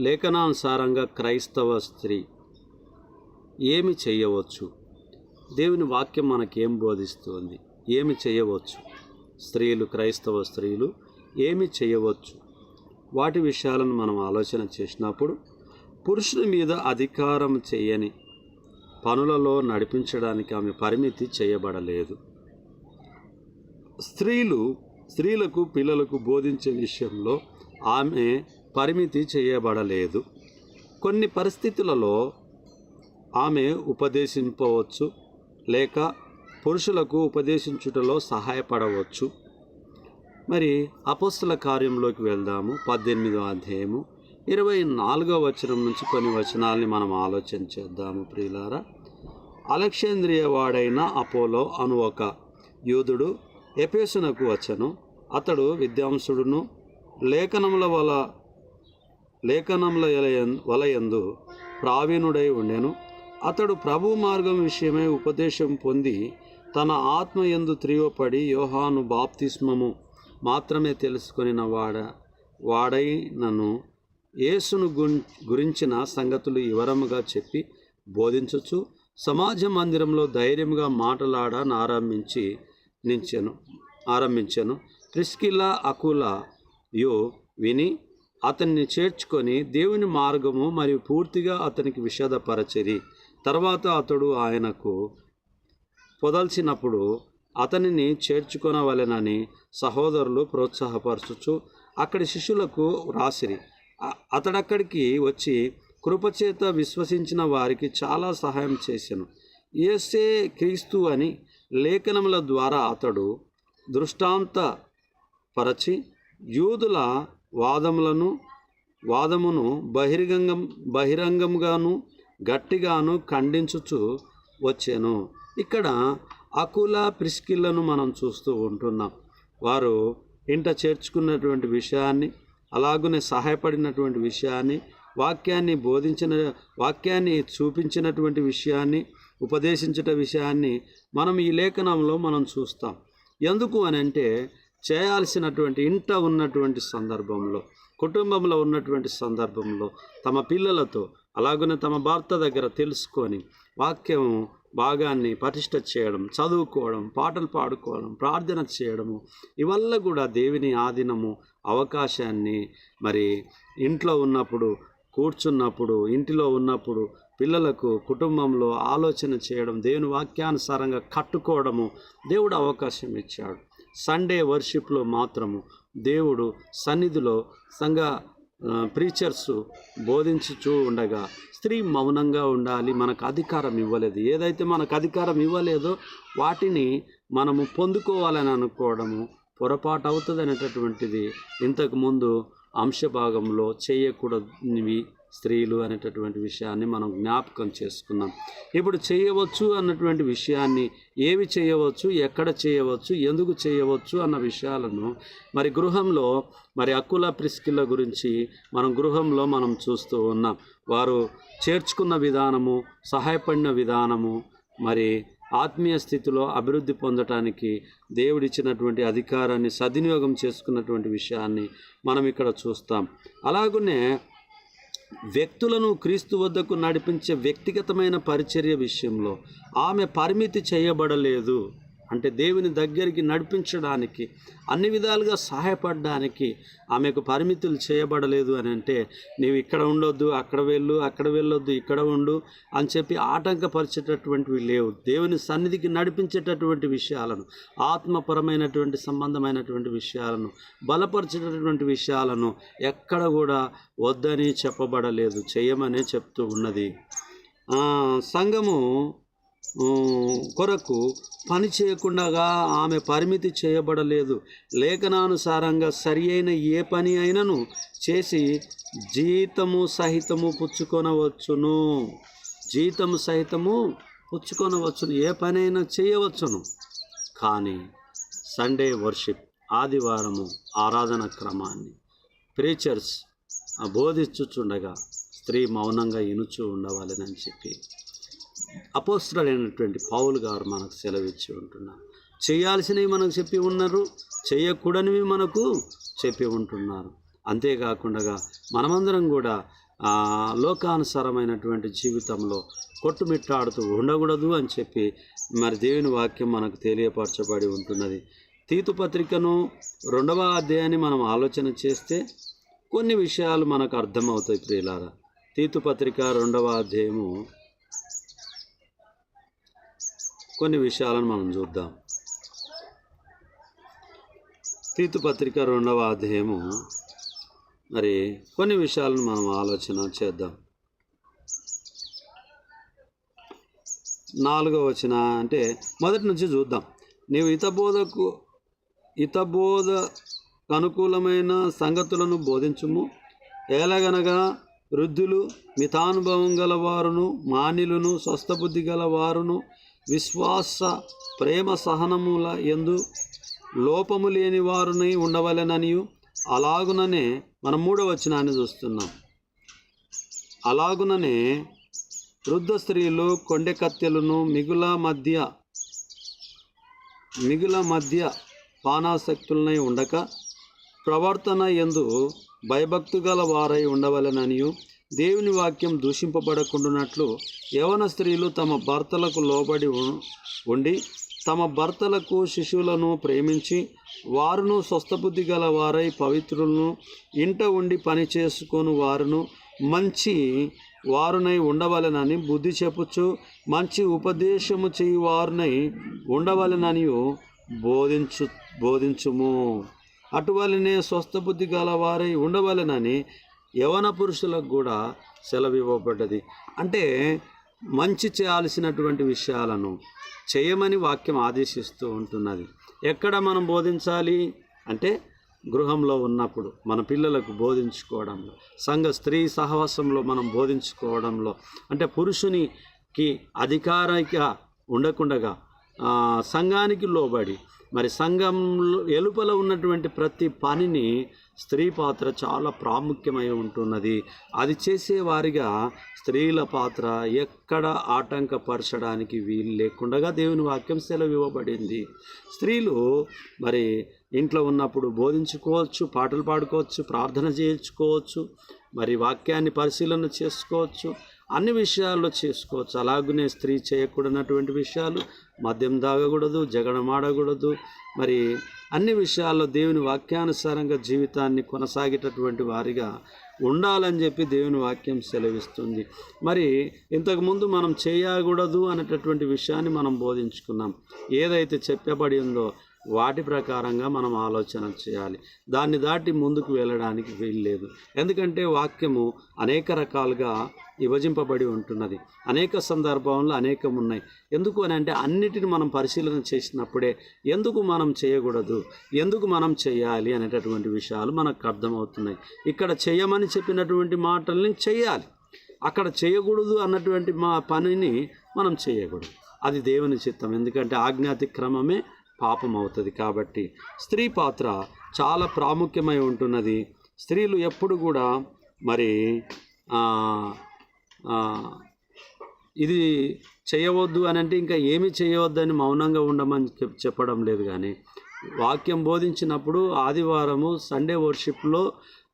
లేఖనానుసారంగా క్రైస్తవ స్త్రీ ఏమి చేయవచ్చు? దేవుని వాక్యం మనకేం బోధిస్తుంది? ఏమి చేయవచ్చు? స్త్రీలు క్రైస్తవ స్త్రీలు ఏమి చేయవచ్చు? వాటి విషయాలను మనం ఆలోచన చేసినప్పుడు పురుషుని మీద అధికారం చేయని పనులలో నడిపించడానికి ఆమె పరిమితి చేయబడలేదు. స్త్రీలు స్త్రీలకు పిల్లలకు బోధించే విషయంలో ఆమె పరిమితి చేయబడలేదు. కొన్ని పరిస్థితులలో ఆమె ఉపదేశింపవచ్చు లేక పురుషులకు ఉపదేశించుటలో సహాయపడవచ్చు. మరి అపస్తుల కార్యంలోకి వెళ్దాము. పద్దెనిమిదో అధ్యాయము ఇరవై నాలుగో వచనం నుంచి కొన్ని వచనాల్ని మనం ఆలోచన చేద్దాము ప్రియులారా. అలెక్షేంద్రియ వాడైన అపోలో అను ఒక యూదుడు ఎపేసునకు వచ్చను. అతడు విద్వాంసుడును లేఖనముల వల్ల లేఖనముల వలయందు ప్రావీణుడై ఉండెను. అతడు ప్రభు మార్గం విషయమై ఉపదేశం పొంది తన ఆత్మ ఎందు త్రివపడి యోహాను బాప్తిస్మము మాత్రమే తెలుసుకుని వాడ వాడై నన్ను యేసును గురించిన సంగతులు వివరముగా చెప్పి బోధించచ్చు. సమాజ మందిరంలో ధైర్యంగా మాటలాడని ఆరంభించి నించెను ఆరంభించాను. క్రిస్కిల్లా అకుల యో విని అతన్ని చేర్చుకొని దేవుని మార్గము మరియు పూర్తిగా అతనికి విషదపరచరి. తర్వాత అతడు ఆయనకు పొదల్చినప్పుడు అతనిని చేర్చుకొనవలెనని సహోదరులు ప్రోత్సాహపరచుచు అక్కడి శిష్యులకు రాసిరి. అతడక్కడికి వచ్చి కృపచేత విశ్వసించిన వారికి చాలా సహాయం చేశాను ఏసే క్రీస్తు అని లేఖనముల ద్వారా అతడు దృష్టాంత పరచి యూదుల వాదములను వాదమును బహిరంగం బహిరంగంగాను గట్టిగాను ఖండించుచు వచ్చాను. ఇక్కడ అకుల ప్రిస్కిల్లను మనం చూస్తూ ఉంటున్నాం. వారు ఇంట చేర్చుకున్నటువంటి విషయాన్ని అలాగనే సహాయపడినటువంటి విషయాన్ని వాక్యాన్ని బోధించిన వాక్యాన్ని చూపించినటువంటి విషయాన్ని ఉపదేశించట విషయాన్ని మనం ఈ లేఖనంలో మనం చూస్తాం. ఎందుకు అని అంటే చేయాల్సినటువంటి ఇంట ఉన్నటువంటి సందర్భంలో కుటుంబంలో ఉన్నటువంటి సందర్భంలో తమ పిల్లలతో అలాగనే తమ భర్త దగ్గర తెలుసుకొని వాక్యం భాగాన్ని పటిష్ట చేయడం చదువుకోవడం పాటలు పాడుకోవడం ప్రార్థన చేయడము ఇవల్ల కూడా దేవుని ఆధీనము అవకాశాన్ని మరి ఇంట్లో ఉన్నప్పుడు కూర్చున్నప్పుడు ఇంటిలో ఉన్నప్పుడు పిల్లలకు కుటుంబంలో ఆలోచన చేయడం దేవుని వాక్యానుసారంగా కట్టుకోవడము దేవుడు అవకాశం ఇచ్చాడు. సండే వర్షిప్లో మాత్రము దేవుడు సన్నిధిలో సంఘ ప్రీచర్స్ బోధించుచూ ఉండగా స్త్రీ మౌనంగా ఉండాలి మనకు అధికారం ఇవ్వలేదు. ఏదైతే మనకు అధికారం ఇవ్వలేదో వాటిని మనము పొందుకోవాలని అనుకోవడము పొరపాటు అవుతుంది అనేటటువంటిది ఇంతకుముందు అంశభాగంలో చేయకూడనివి స్త్రీలు అనేటటువంటి విషయాన్ని మనం జ్ఞాపకం చేసుకున్నాం. ఇప్పుడు చేయవచ్చు అన్నటువంటి విషయాన్ని ఏవి చేయవచ్చు ఎక్కడ చేయవచ్చు ఎందుకు చేయవచ్చు అన్న విషయాలను మరి గృహంలో మరి అక్కుల ప్రిస్కిల్ల గురించి మనం గృహంలో మనం చూస్తూ ఉన్నాం. వారు చేర్చుకున్న విధానము సహాయపడిన విధానము మరి ఆత్మీయ స్థితిలో అభివృద్ధి పొందటానికి దేవుడిచ్చినటువంటి అధికారాన్ని సద్వినియోగం చేసుకున్నటువంటి విషయాన్ని మనం ఇక్కడ చూస్తాం. అలాగనే వ్యక్తులను క్రీస్తు వద్దకు నడిపించే వ్యక్తిగతమైన పరిచర్య విషయంలో ఆమె పరిమితి చేయబడలేదు. అంటే దేవుని దగ్గరికి నడిపించడానికి అన్ని విధాలుగా సహాయపడడానికి ఆమెకు పరిమితులు చేయబడలేదు అని అంటే నీవు ఇక్కడ ఉండొద్దు అక్కడ వెళ్ళు అక్కడ వెళ్ళొద్దు ఇక్కడ ఉండు అని చెప్పి ఆటంకపరిచేటటువంటివి లేవు దేవుని సన్నిధికి నడిపించేటటువంటి విషయాలను ఆత్మపరమైనటువంటి సంబంధమైనటువంటి విషయాలను బలపరిచేటటువంటి విషయాలను ఎక్కడ కూడా వద్దని చెప్పబడలేదు చేయమనే చెప్తూ ఉన్నది. సంఘము కొరకు పని చేయకుండా ఆమె పరిమితి చేయబడలేదు. లేఖనానుసారంగా సరి అయిన ఏ పని అయినను చేసి జీతము సహితము పుచ్చుకొనవచ్చును. జీతము సహితము పుచ్చుకొనవచ్చును. ఏ పని అయినా చేయవచ్చును. కానీ సండే వర్షిప్ ఆదివారము ఆరాధన క్రమాన్ని ప్రీచర్స్ బోధించుచుండగా స్త్రీ మౌనంగా ఇనుచు ఉండవాలని చెప్పి అపోస్తులైనటువంటి పావులు గారు మనకు సెలవిచ్చి ఉంటున్నారు. చేయాల్సినవి మనకు చెప్పి ఉన్నారు చేయకూడనివి మనకు చెప్పి ఉంటున్నారు. అంతేకాకుండా మనమందరం కూడా లోకానుసారమైనటువంటి జీవితంలో కొట్టుమిట్టాడుతూ ఉండకూడదు అని చెప్పి మరి దేవుని వాక్యం మనకు తెలియపరచబడి ఉంటున్నది. తీతు పత్రికను రెండవ అధ్యాయాన్ని మనం ఆలోచన చేస్తే కొన్ని విషయాలు మనకు అర్థమవుతాయి ప్రియులారా. తీతు పత్రిక రెండవ అధ్యాయము కొన్ని విషయాలను మనం చూద్దాం. తీతు పత్రిక రెండవ అధ్యాయము. మరి కొన్ని విషయాలను మనం ఆలోచన చేద్దాం. నాలుగవ వచ్చిన అంటే మొదటి నుంచి చూద్దాం. నీవు హితబోధకు హితబోధ అనుకూలమైన సంగతులను బోధించుము. ఎలాగనగా వృద్ధులు మితానుభవం గల వారును మానిలును స్వస్థబుద్ధి గల వారును విశ్వాస ప్రేమ సహనముల ఎందు లోపము లేని వారునై ఉండవలెననియు. అలాగుననే మనం మూడవ వచనాన్ని చూస్తున్నాం. అలాగుననే వృద్ధ స్త్రీలు కొండె కత్తెలను మిగుల మధ్య మిగుల మధ్య పానాసక్తులనై ఉండక ప్రవర్తన ఎందు భయభక్తు గల వారై ఉండవలెననియు. దేవుని వాక్యం దూషింపబడకుండానట్లు యవన స్త్రీలు తమ భర్తలకు లోబడి ఉండి తమ భర్తలకు శిశువులను ప్రేమించి వారును స్వస్థబుద్ధి గల వారై పవిత్రులను ఇంట ఉండి పని చేసుకొని వారును మంచి వారునై ఉండవలెనని బుద్ధి చెప్పుచు మంచి ఉపదేశము చేయు వారునై ఉండవలెనని బోధించు బోధించుము. అటువలనే స్వస్థబుద్ధి గల వారై ఉండవలెనని యవన పురుషులకు కూడా సెలవివ్వబడ్డది అంటే మంచి చేయాల్సినటువంటి విషయాలను చేయమని వాక్యం ఆదేశిస్తూ ఉంటున్నది. ఎక్కడ మనం బోధించాలి? అంటే గృహంలో ఉన్నప్పుడు మన పిల్లలకు బోధించుకోవడంలో సంఘ స్త్రీ సహవాసంలో మనం బోధించుకోవడంలో. అంటే పురుషునికి అధికారిగా ఉండకుండగా సంఘానికి లోబడి మరి సంఘంలో ఎలుపల ఉన్నటువంటి ప్రతి పనిని స్త్రీ పాత్ర చాలా ప్రాముఖ్యమై ఉంటున్నది. అది చేసేవారిగా స్త్రీల పాత్ర ఎక్కడ ఆటంకపరచడానికి వీలు లేకుండా దేవుని వాక్యం సెలవు ఇవ్వబడింది. స్త్రీలు మరి ఇంట్లో ఉన్నప్పుడు బోధించుకోవచ్చు పాటలు పాడుకోవచ్చు ప్రార్థన చేయించుకోవచ్చు మరి వాక్యాన్ని పరిశీలన చేసుకోవచ్చు అన్ని విషయాల్లో చేసుకోవచ్చు. అలాగనే స్త్రీ చేయకూడనటువంటి విషయాలు మద్యం తాగకూడదు జగడమాడకూడదు మరి అన్ని విషయాల్లో దేవుని వాక్యానుసారంగా జీవితాన్ని కొనసాగేటటువంటి వారిగా ఉండాలని చెప్పి దేవుని వాక్యం సెలవిస్తుంది. మరి ఇంతకుముందు మనం చేయకూడదు అనేటటువంటి విషయాన్ని మనం బోధించుకున్నాం. ఏదైతే చెప్పబడి ఉందో వాటి ప్రకారంగా మనం ఆలోచన చేయాలి. దాన్ని దాటి ముందుకు వెళ్ళడానికి వీల్లేదు ఎందుకంటే వాక్యము అనేక రకాలుగా విభజింపబడి ఉంటున్నది. అనేక సందర్భంలో అనేకం ఉన్నాయి ఎందుకు అని అంటే అన్నిటిని మనం పరిశీలన చేసినప్పుడే ఎందుకు మనం చేయకూడదు? ఎందుకు మనం చేయాలి అనేటటువంటి విషయాలు మనకు అర్థమవుతున్నాయి. ఇక్కడ చేయమని చెప్పినటువంటి మాటల్ని చేయాలి అక్కడ చేయకూడదు అన్నటువంటి మా పనిని మనం చేయకూడదు. అది దేవుని చిత్తం. ఎందుకంటే ఆజ్ఞాతిక్రమమే పాపం అవుతుంది కాబట్టి స్త్రీ పాత్ర చాలా ప్రాముఖ్యమై ఉంటున్నది. స్త్రీలు ఎప్పుడు కూడా మరి ఇది చేయవద్దు అని అంటే ఇంకా ఏమి చేయవద్దని మౌనంగా ఉండమని చెప్పడం లేదు కానీ వాక్యం బోధించినప్పుడు ఆదివారము సండే వర్షిప్లో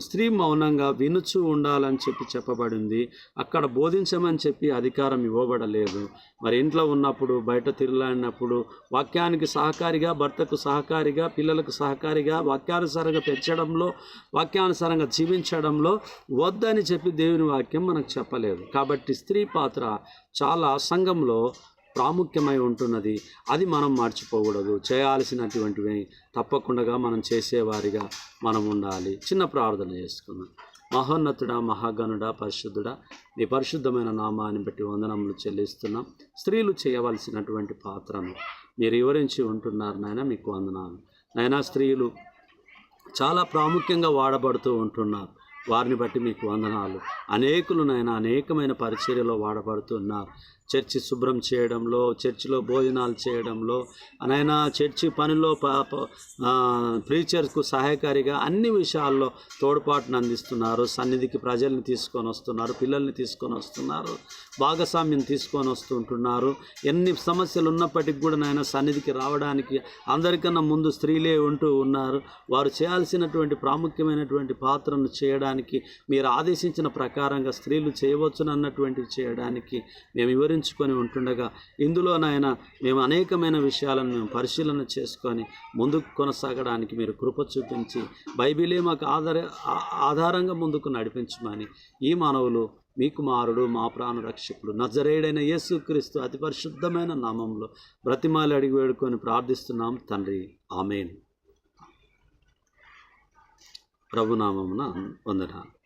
స్త్రీ మౌనంగా వినుచు ఉండాలని చెప్పి చెప్పబడింది. అక్కడ బోధించమని చెప్పి అధికారం ఇవ్వబడలేదు. మరి ఇంట్లో ఉన్నప్పుడు బయట తిరలాడినప్పుడు వాక్యానికి సహకారిగా భర్తకు సహకారిగా పిల్లలకు సహకారిగా వాక్యానుసారంగా పెంచడంలో వాక్యానుసారంగా జీవించడంలో వద్దని చెప్పి దేవుని వాక్యం మనకు చెప్పలేదు. కాబట్టి స్త్రీ పాత్ర చాలా సంఘంలో ప్రాముఖ్యమై ఉంటున్నది. అది మనం మర్చిపోకూడదు. చేయాల్సినటువంటివి తప్పకుండా మనం చేసేవారిగా మనం ఉండాలి. చిన్న ప్రార్థన చేసుకుందాం. మహోన్నతుడా మహాగణుడా పరిశుద్ధుడా నీ పరిశుద్ధమైన నామాన్ని బట్టి వందనములు చెల్లిస్తున్నాం. స్త్రీలు చేయవలసినటువంటి పాత్రను మీరు వివరించి ఉంటున్నారు నాయన మీకు వందనాలు. నైనా స్త్రీలు చాలా ప్రాముఖ్యంగా వాడబడుతూ ఉంటున్నారు. వారిని బట్టి మీకు వందనాలు. అనేకులు నాయన అనేకమైన పరిచర్యలో వాడబడుతున్నారు. చర్చి శుభ్రం చేయడంలో చర్చిలో భోజనాలు చేయడంలో నాయన చర్చి పనిలో ప్రీచర్కు సహాయకారిగా అన్ని విషయాల్లో తోడ్పాటును అందిస్తున్నారు. సన్నిధికి ప్రజల్ని తీసుకొని వస్తున్నారు పిల్లల్ని తీసుకొని వస్తున్నారు భాగస్వామ్యం తీసుకొని వస్తుంటున్నారు ఎన్ని సమస్యలు ఉన్నప్పటికీ కూడా నాయన సన్నిధికి రావడానికి అందరికన్నా ముందు స్త్రీలే ఉంటూ ఉన్నారు. వారు చేయాల్సినటువంటి ప్రాముఖ్యమైనటువంటి పాత్రను చేయడానికి మీరు ఆదేశించిన ప్రకారంగా స్త్రీలు చేయవచ్చునన్నటువంటివి చేయడానికి మేము వివరించుకొని ఉంటుండగా ఇందులో నాయన మేము అనేకమైన విషయాలను మేము పరిశీలన చేసుకొని ముందుకు కొనసాగడానికి మీరు కృప చూపించి బైబిలే మాకు ఆధార ఆధారంగా ముందుకు నడిపించమని ఈ మానవులు మీ కుమారుడు మా ప్రాణ రక్షకుడు నజరేయుడైన యేసుక్రీస్తు అతి పరిశుద్ధమైన నామంలో బ్రతిమాలి అడిగి వేడుకొని ప్రార్థిస్తున్నాం తండ్రి. ఆమెన్. ప్రభునామమున వందనాలు.